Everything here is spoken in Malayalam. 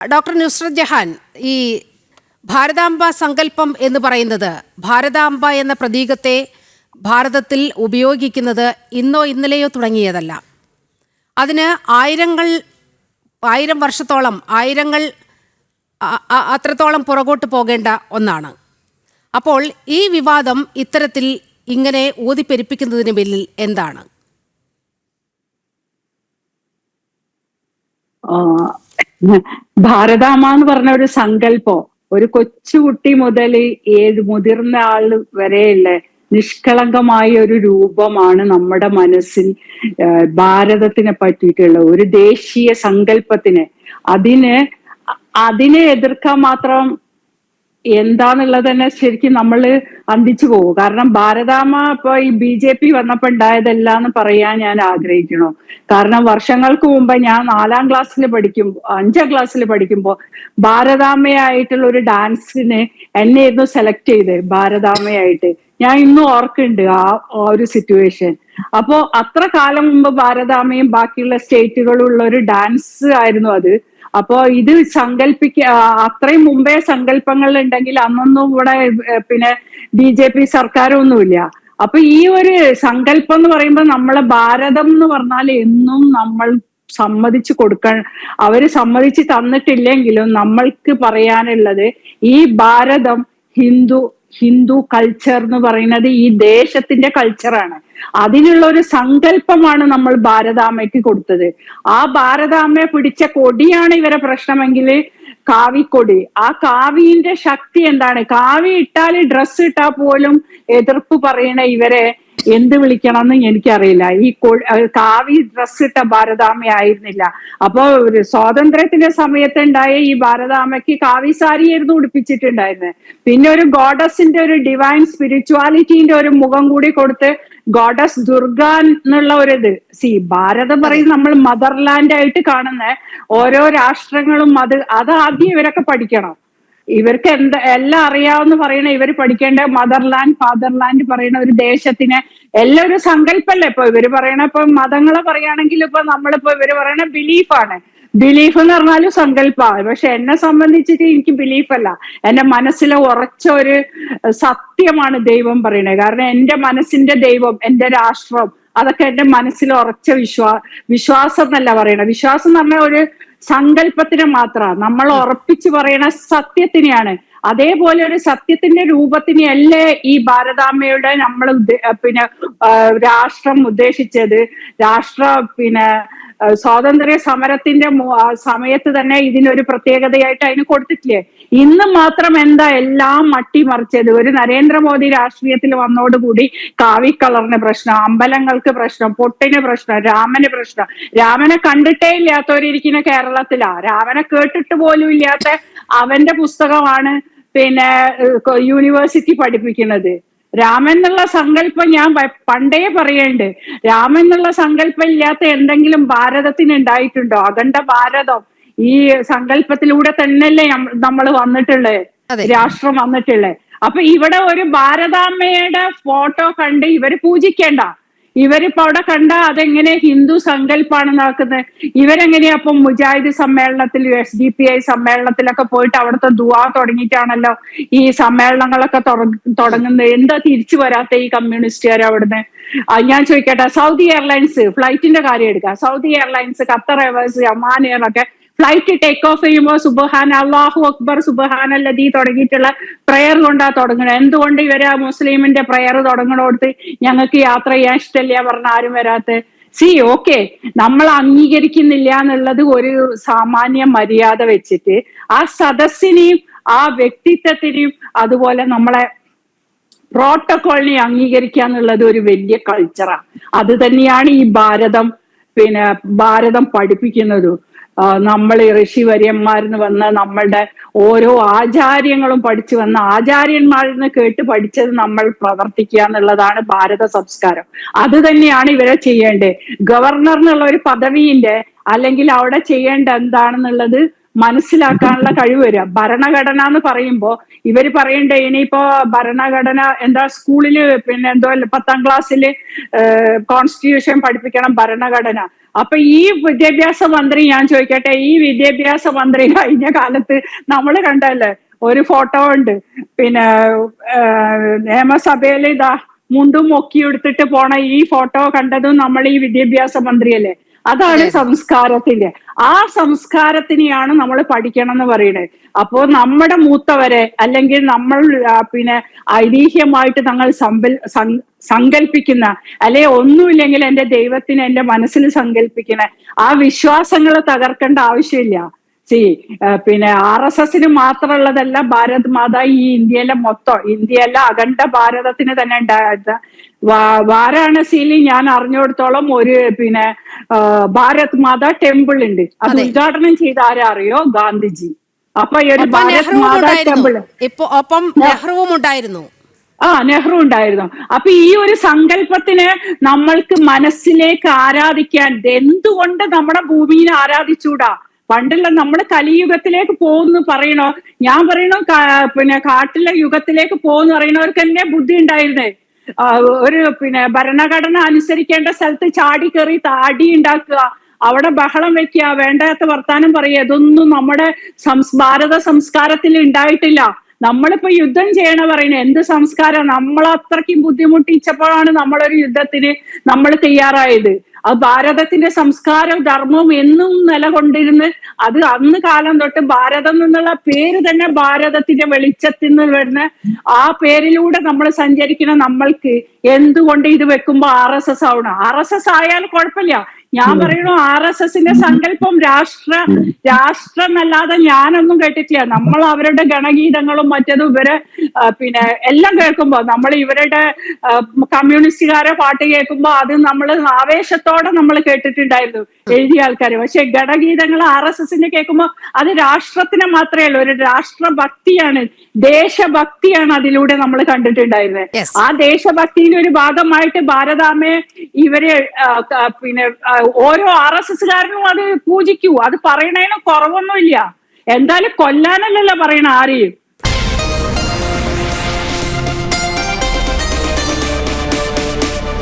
ഡോക്ടർ നുസ്രത് ജഹാൻ ഈ ഭാരതാംബ സങ്കല്പം എന്ന് പറയുന്നത് ഭാരതാംബ എന്ന പ്രതീകത്തെ ഭാരതത്തിൽ ഉപയോഗിക്കുന്നത് ഇന്നോ ഇന്നലെയോ തുടങ്ങിയതല്ല. അതിന് ആയിരങ്ങൾ ആയിരം വർഷത്തോളം ആയിരങ്ങൾ അത്രത്തോളം പുറകോട്ട് പോകേണ്ട ഒന്നാണ്. അപ്പോൾ ഈ വിവാദം ഇത്തരത്തിൽ ഇങ്ങനെ ഊതിപ്പെരിപ്പിക്കുന്നതിന് പിന്നിൽ എന്താണ്? ആ, ഭാരതാമ്മ എന്ന് പറഞ്ഞ ഒരു സങ്കല്പം. ഒരു കൊച്ചുകുട്ടി മുതൽ ഏത് മുതിർന്ന ആൾ വരെയുള്ള നിഷ്കളങ്കമായ ഒരു രൂപമാണ് നമ്മുടെ മനസ്സിൽ ഭാരതത്തിനെ പറ്റിയിട്ടുള്ള ഒരു ദേശീയ സങ്കല്പത്തിന്. അതിന് അതിനെ എതിർക്കാൻ മാത്രം എന്താന്നുള്ളത് തന്നെ ശരിക്കും നമ്മൾ അന്തിച്ചു പോകും. കാരണം ഭാരതാമ ഇപ്പൊ ഈ ബി ജെ പി വന്നപ്പോ ഉണ്ടായതല്ല എന്ന് പറയാൻ ഞാൻ ആഗ്രഹിക്കണു. കാരണം വർഷങ്ങൾക്ക് മുമ്പ് ഞാൻ നാലാം ക്ലാസ്സിൽ പഠിക്കുമ്പോ അഞ്ചാം ക്ലാസ്സിൽ പഠിക്കുമ്പോ ഭാരതാമയായിട്ടുള്ള ഒരു ഡാൻസിന് എന്നെ ആയിരുന്നു സെലക്ട് ചെയ്ത് ഭാരതാമ്മയായിട്ട് ഞാൻ ഇന്നും ഓർക്കുന്നുണ്ട് ആ ഒരു സിറ്റുവേഷൻ അപ്പോ അത്ര കാലം മുമ്പ് ഭാരതാമയും ബാക്കിയുള്ള സ്റ്റേറ്റുകളും ഉള്ള ഒരു ഡാൻസ് ആയിരുന്നു അത്. അപ്പോ ഇത് സങ്കല്പിക്ക അത്രയും മുമ്പേ സങ്കല്പങ്ങൾ ഉണ്ടെങ്കിൽ അന്നൊന്നും ഇവിടെ പിന്നെ ബി ജെ പി സർക്കാരൊന്നുമില്ല. അപ്പൊ ഈ ഒരു സങ്കല്പം എന്ന് പറയുമ്പോൾ നമ്മളെ ഭാരതം എന്ന് പറഞ്ഞാൽ എന്നും നമ്മൾ സമ്മതിച്ചു കൊടുക്കാൻ അവർ സമ്മതിച്ച് തന്നിട്ടില്ലെങ്കിലും നമ്മൾക്ക് പറയാനുള്ളത് ഈ ഭാരതം ഹിന്ദു ഹിന്ദു കൾച്ചർ എന്ന് പറയുന്നത് ഈ ദേശത്തിന്റെ കൾച്ചറാണ് അതിനുള്ള ഒരു സങ്കല്പമാണ് നമ്മൾ ഭാരതാമ്മയ്ക്ക് കൊടുത്തത്. ആ ഭാരതാമ്മയെ പിടിച്ച കൊടിയാണ് ഇവരെ പ്രശ്നമെങ്കിൽ കാവിക്കൊടി. ആ കാവിന്റെ ശക്തി എന്താണ്? കാവി ഇട്ടാൽ ഡ്രസ്സ് ഇട്ടാ പോലും എതിർപ്പ് പറയണ ഇവരെ എന്ത് വിളിക്കണം എന്ന് എനിക്കറിയില്ല. ഈ കാവി ഡ്രസ് ഇട്ട ഭാരതാമ്മ ആയിരുന്നില്ല. അപ്പൊ സ്വാതന്ത്ര്യത്തിന്റെ സമയത്ത് ഉണ്ടായ ഈ ഭാരതാമ്മയ്ക്ക് കാവി സാരിയായിരുന്നു ഉടുപ്പിച്ചിട്ടുണ്ടായിരുന്നത് പിന്നെ ഒരു ഗോഡസിന്റെ ഒരു ഡിവൈൻ സ്പിരിച്വാലിറ്റിന്റെ ഒരു മുഖം കൂടി കൊടുത്ത് ഗോഡസ് ദുർഗ എന്നുള്ള ഒരു ഇത്. സി ഭാരതം പറയും നമ്മൾ മദർലാൻഡ് ആയിട്ട് കാണുന്ന ഓരോ രാഷ്ട്രങ്ങളും അത് അത് ആദ്യം ഇവരൊക്കെ പഠിക്കണം. ഇവർക്ക് എന്താ എല്ലാം അറിയാവുന്ന പറയണ ഇവർ പഠിക്കേണ്ട മദർലാൻഡ് ഫാദർലാൻഡ് പറയണ ഒരു ദേശത്തിനെ എല്ലാം ഒരു സങ്കല്പല്ലേ ഇപ്പൊ ഇവർ പറയണ ഇപ്പൊ മതങ്ങളെ പറയുകയാണെങ്കിൽ ഇപ്പൊ നമ്മളിപ്പോ ഇവർ പറയണ ബിലീഫാണ് ബിലീഫ് എന്ന് പറഞ്ഞാലും സങ്കല്പമാണ്. പക്ഷെ എന്നെ സംബന്ധിച്ചിട്ട് എനിക്ക് ബിലീഫ് അല്ല. എന്റെ മനസ്സിലെ ഉറച്ച ഒരു സത്യമാണ് ദൈവം പറയുന്നത്. കാരണം എന്റെ മനസ്സിന്റെ ദൈവം എന്റെ രാഷ്ട്രം അതൊക്കെ എന്റെ മനസ്സിൽ ഉറച്ച വിശ്വാ വിശ്വാസം എന്നല്ല പറയണത്. വിശ്വാസം എന്ന് പറഞ്ഞാൽ ഒരു സങ്കല്പത്തിന് മാത്രമാണ്. നമ്മൾ ഉറപ്പിച്ച് പറയണ സത്യത്തിനെയാണ്. അതേപോലെ ഒരു സത്യത്തിന്റെ രൂപത്തിനെയല്ലേ ഈ ഭാരതാമ്മയുടെ നമ്മൾ പിന്നെ രാഷ്ട്രം ഉദ്ദേശിച്ചത്? രാഷ്ട്ര പിന്നെ സ്വാതന്ത്ര്യ സമരത്തിന്റെ സമയത്ത് തന്നെ ഇതിനൊരു പ്രത്യേകതയായിട്ട് അതിന് കൊടുത്തിട്ടില്ലേ? ഇന്ന് മാത്രം എന്താ എല്ലാം മട്ടിമറിച്ചത്? ഒരു നരേന്ദ്രമോദി രാഷ്ട്രീയത്തിൽ വന്നോടുകൂടി കാവിക്കളറിന് പ്രശ്നം അമ്പലങ്ങൾക്ക് പ്രശ്നം പൊട്ടിന് പ്രശ്നം രാമന് പ്രശ്നം. രാമനെ കണ്ടിട്ടേ ഇല്ലാത്തവരിയ്ക്കുന്ന കേരളത്തിലാ. രാമനെ കേട്ടിട്ട് പോലും ഇല്ലാത്ത അവന്റെ പുസ്തകമാണ് പിന്നെ യൂണിവേഴ്സിറ്റി പഠിപ്പിക്കുന്നത്. രാമൻ എന്നുള്ള സങ്കല്പം ഞാൻ പണ്ടേ പറയണ്ട്. രാമൻ എന്നുള്ള സങ്കല്പം ഇല്ലാത്ത എന്തെങ്കിലും ഭാരതത്തിന് ഉണ്ടായിട്ടുണ്ടോ അഖണ്ഡ ഭാരതം ഈ സങ്കല്പത്തിലൂടെ തന്നെയല്ലേ നമ്മൾ വന്നിട്ടുള്ളത് രാഷ്ട്രം വന്നിട്ടുള്ളത് അപ്പൊ ഇവിടെ ഒരു ഭാരതാമ്മയുടെ ഫോട്ടോ കണ്ട് ഇവർ പൂജിക്കേണ്ട. ഇവരിപ്പോ അവിടെ കണ്ട അതെങ്ങനെ ഹിന്ദു സങ്കല്പാണെന്നാക്കുന്നത്. ഇവരെങ്ങനെയാ അപ്പം മുജാഹിദ് സമ്മേളനത്തിൽ എസ് ഡി പി ഐ സമ്മേളനത്തിലൊക്കെ പോയിട്ട് അവിടുത്തെ ദുവാ തുടങ്ങിയിട്ടാണല്ലോ ഈ സമ്മേളനങ്ങളൊക്കെ തുടങ്ങുന്നത്? എന്താ തിരിച്ചു വരാത്ത ഈ കമ്മ്യൂണിസ്റ്റുകാർ അവിടുന്ന്? ഞാൻ ചോദിക്കട്ടെ സൗദി എയർലൈൻസ് ഫ്ലൈറ്റിന്റെ കാര്യം എടുക്കാം. Saudi airlines Qatar airways Oman air ഒക്കെ ഫ്ലൈറ്റ് ടേക്ക് ഓഫ് ചെയ്യുമ്പോൾ സുബഹാൻ അള്ളാഹു അക്ബർ സുബഹാൻ അല്ലദീ തുടങ്ങിയിട്ടുള്ള പ്രയർ കൊണ്ടാ തുടങ്ങണം എന്തുകൊണ്ട് ഇവർ ആ മുസ്ലിമിന്റെ പ്രയർ തുടങ്ങണോടത്ത് ഞങ്ങൾക്ക് യാത്ര ചെയ്യാൻ ഇഷ്ടമില്ല പറഞ്ഞ ആരും വരാത്ത? സി ഓക്കെ നമ്മൾ അംഗീകരിക്കുന്നില്ല എന്നുള്ളത് ഒരു സാമാന്യ മര്യാദ വെച്ചിട്ട് ആ സദസ്സിനെയും ആ വ്യക്തിത്വത്തിനെയും അതുപോലെ നമ്മളെ പ്രോട്ടോകോളിനെ അംഗീകരിക്കുക എന്നുള്ളത് ഒരു വലിയ കൾച്ചറാണ് അത് തന്നെയാണ് ഈ ഭാരതം പിന്നെ ഭാരതം പഠിപ്പിക്കുന്നത്. നമ്മൾ ഋഷിവര്യന്മാരിന്ന് വന്ന നമ്മളുടെ ഓരോ ആചാര്യങ്ങളും പഠിച്ചു വന്ന ആചാര്യന്മാരിൽ നിന്ന് കേട്ട് പഠിച്ചത് നമ്മൾ പ്രവർത്തിക്കുക എന്നുള്ളതാണ് ഭാരത സംസ്കാരം. അത് തന്നെയാണ് ഇവരെ ചെയ്യേണ്ടത്. ഗവർണർ എന്നുള്ള ഒരു പദവിയിന്റെ അല്ലെങ്കിൽ അവിടെ ചെയ്യേണ്ട എന്താണെന്നുള്ളത് മനസ്സിലാക്കാനുള്ള കഴിവ് വരിക. ഭരണഘടന എന്ന് പറയുമ്പോൾ ഇവർ പറയണ്ടേ ഇനിയിപ്പോ ഭരണഘടന എന്താ സ്കൂളിൽ പിന്നെ എന്തോ പത്താം ക്ലാസ്സിൽ കോൺസ്റ്റിറ്റ്യൂഷൻ പഠിപ്പിക്കണം ഭരണഘടന. അപ്പൊ ഈ വിദ്യാഭ്യാസ മന്ത്രി ഞാൻ ചോദിക്കട്ടെ ഈ വിദ്യാഭ്യാസ മന്ത്രി കഴിഞ്ഞ കാലത്ത് നമ്മൾ കണ്ടല്ലേ ഒരു ഫോട്ടോ ഉണ്ട്. പിന്നെ നിയമസഭയിൽ ഇതാ മുണ്ടും മൊക്കി എടുത്തിട്ട് പോണ ഈ ഫോട്ടോ കണ്ടതും നമ്മൾ ഈ വിദ്യാഭ്യാസ മന്ത്രിയല്ലേ? അതാണ് സംസ്കാരത്തിന്റെ ആ സംസ്കാരത്തിനെയാണ് നമ്മൾ പഠിക്കണം എന്ന് പറയുന്നത്. അപ്പോ നമ്മുടെ മൂത്തവരെ അല്ലെങ്കിൽ നമ്മൾ പിന്നെ ഐതിഹ്യമായിട്ട് തങ്ങൾ സമ്പൽ സങ്കല്പിക്കുന്ന അല്ലെ ഒന്നുമില്ലെങ്കിൽ എന്റെ ദൈവത്തിന് എന്റെ മനസ്സിൽ സങ്കല്പിക്കുന്ന ആ വിശ്വാസങ്ങൾ തകർക്കേണ്ട ആവശ്യമില്ല. സി പിന്നെ ആർ എസ് എസിന് മാത്രമുള്ളതല്ല ഭാരത് മാത ഈ ഇന്ത്യയിലെ മൊത്തം ഇന്ത്യയല്ല അഖണ്ഡ ഭാരതത്തിന് തന്നെ ഉണ്ടായത് വാരാണസിയിൽ ഞാൻ അറിഞ്ഞിടത്തോളം ഒരു പിന്നെ ഭാരത് മാത ടെമ്പിൾ ഉണ്ട്. അത്. ഉദ്ഘാടനം ചെയ്ത ആരാ അറിയോ ഗാന്ധിജി. അപ്പൊ ഈ ഒരു ഭാരത് മാതാ ടെമ്പിൾ ഇപ്പൊ ഒപ്പം നെഹ്റുവും ഉണ്ടായിരുന്നു. ആ നെഹ്റു ഉണ്ടായിരുന്നു. അപ്പൊ ഈ ഒരു സങ്കല്പത്തിന് നമ്മൾക്ക് മനസ്സിലേക്ക് ആരാധിക്കാൻ എന്തുകൊണ്ട് നമ്മുടെ ഭൂമിയിൽ ആരാധിച്ചൂടാ? പണ്ടുള്ള നമ്മുടെ കലിയുഗത്തിലേക്ക് പോകുന്നു പറയണോ? ഞാൻ പറയണോ പിന്നെ കാട്ടിലെ യുഗത്തിലേക്ക് പോകുന്നു പറയണവർക്ക് തന്നെ ബുദ്ധി ഉണ്ടായിരുന്നേ. ഒരു പിന്നെ ഭരണഘടന അനുസരിക്കേണ്ട സ്ഥലത്ത് ചാടി കയറി താടി ഉണ്ടാക്കുക. അവിടെ ബഹളം വെക്കുക വേണ്ടാത്ത വർത്താനം പറയുക. ഇതൊന്നും നമ്മുടെ സംസ് ഭാരത സംസ്കാരത്തിൽ ഉണ്ടായിട്ടില്ല. നമ്മളിപ്പോ യുദ്ധം ചെയ്യണ പറയുന്നത് എന്ത് സംസ്കാരം? നമ്മൾ അത്രയ്ക്കും ബുദ്ധിമുട്ടിച്ചപ്പോഴാണ് നമ്മളൊരു യുദ്ധത്തിന് നമ്മൾ തയ്യാറായത്. അത് ഭാരതത്തിന്റെ സംസ്കാരവും ധർമ്മവും എന്നും നിലകൊണ്ടിരുന്ന് അത് അന്ന് കാലം തൊട്ട് ഭാരതം എന്നുള്ള പേര് തന്നെ ഭാരതത്തിന്റെ വെളിച്ചത്തിൽ നിന്ന് വരുന്ന ആ പേരിലൂടെ നമ്മൾ സഞ്ചരിക്കുന്ന നമ്മൾക്ക് എന്തുകൊണ്ട് ഇത് വെക്കുമ്പോ ആർ എസ് എസ് ആവണം? ആർ എസ് എസ് ആയാൽ കുഴപ്പമില്ല. ഞാൻ പറയണു ആർ എസ് എസിന്റെ സങ്കല്പം രാഷ്ട്ര രാഷ്ട്രം എന്നല്ലാതെ ഞാനൊന്നും കേട്ടിട്ടില്ല. നമ്മൾ അവരുടെ ഗണഗീതങ്ങളും മറ്റതും ഇവരെ പിന്നെ എല്ലാം കേൾക്കുമ്പോ നമ്മൾ ഇവരുടെ കമ്മ്യൂണിസ്റ്റുകാരെ പാട്ട് കേൾക്കുമ്പോ അത് നമ്മൾ ആവേശത്തോടെ നമ്മൾ കേട്ടിട്ടുണ്ടായിരുന്നു എഴുതിയ ആൾക്കാർ പക്ഷെ ഗണഗീതങ്ങൾ ആർ എസ് എസിന്റെ കേൾക്കുമ്പോ അത് രാഷ്ട്രത്തിനെ മാത്രമേ ഉള്ളൂ. ഒരു രാഷ്ട്രഭക്തിയാണ് ദേശഭക്തിയാണ് അതിലൂടെ നമ്മൾ കണ്ടിട്ടുണ്ടായിരുന്നത്. ആ ദേശഭക്തിയുടെ ഒരു ഭാഗമായിട്ട് ഭാരതാമ്മയെ ഇവരെ പിന്നെ ഓരോ ആർ എസ് എസ്സുകാരനും അത് പൂജിക്കൂ. അത് പറയണതിന് കുറവൊന്നുമില്ല. എന്തായാലും കൊല്ലാനല്ലല്ലോ പറയണ ആരെയും.